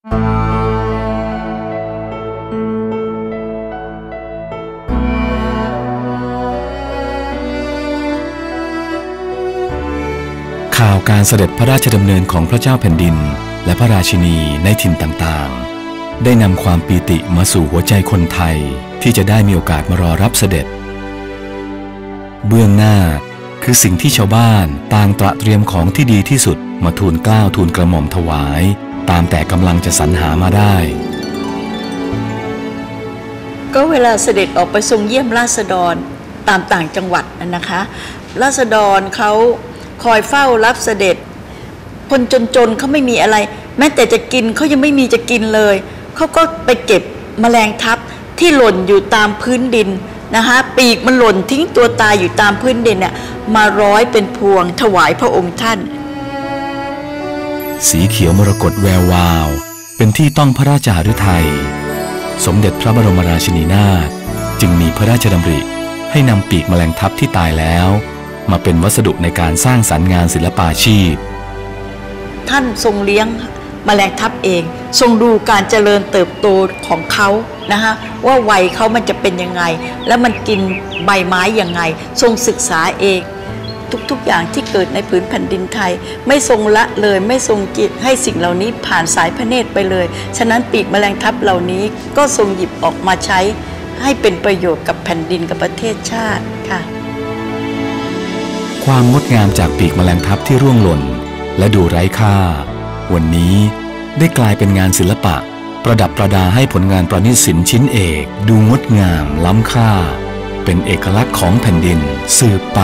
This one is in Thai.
ข่าวการเสด็จพระราชดำเนินของพระเจ้าแผ่นดิน และพระราชินีในถิ่นต่างๆ ได้นำความปีติมาสู่หัวใจคนไทยที่จะได้มีโอกาสมารอรับเสด็จ เบื้องหน้าคือสิ่งที่ชาวบ้านต่างตระเตรียมของที่ดีที่สุดมาทูลเกล้าทูลกระหม่อมถวาย ตามแต่กำลังจะสรรหามาได้ ก็เวลาเสด็จออกไปทรงเยี่ยมราษฎรตามต่างจังหวัดนะคะ ราษฎรเขาคอยเฝ้ารับเสด็จ คนจนๆเขาไม่มีอะไร แม้แต่จะกินเขายังไม่มีจะกินเลย เขาก็ไปเก็บแมลงทับที่หล่นอยู่ตามพื้นดินนะคะปีกมันหล่นทิ้งตัวตายอยู่ตามพื้นดินเนี่ยมาร้อยเป็นพวงถวายพระองค์ท่าน สีเขียวมรกตแวววาว เป็นที่ต้องพระราชหฤทัย สมเด็จพระบรมราชินีนาถจึงมีพระราชดำริให้นำปีกแมลงทับที่ตายแล้ว มาเป็นวัสดุในการสร้างสรรค์งานศิลปาชีพ ท่านทรงเลี้ยงแมลงทับเอง ทรงดูการเจริญเติบโตของเขานะคะว่าวัยเขามันจะเป็นยังไง แล้วมันกินใบไม้ยังไง ทรงศึกษาเอง ทุก ๆ อย่างที่เกิดในผืนแผ่นดินไทย ไม่ทรงละเลยไม่ทรงจิตให้สิ่งเหล่านี้ผ่านสายพระเนตรไปเลย ฉะนั้นปีกแมลงทับเหล่านี้ก็ทรงหยิบออกมาใช้ ให้เป็นประโยชน์กับแผ่นดินกับประเทศชาติค่ะ ความงดงามจากปีกแมลงทับที่ร่วงหล่น และดูไร้ค่า วันนี้ได้กลายเป็นงานศิลปะ ประดับประดาให้ผลงานประณีตศิลป์ชิ้นเอก ดูงดงามล้ำค่า เป็นเอกลักษณ์ของแผ่นดินสืบไป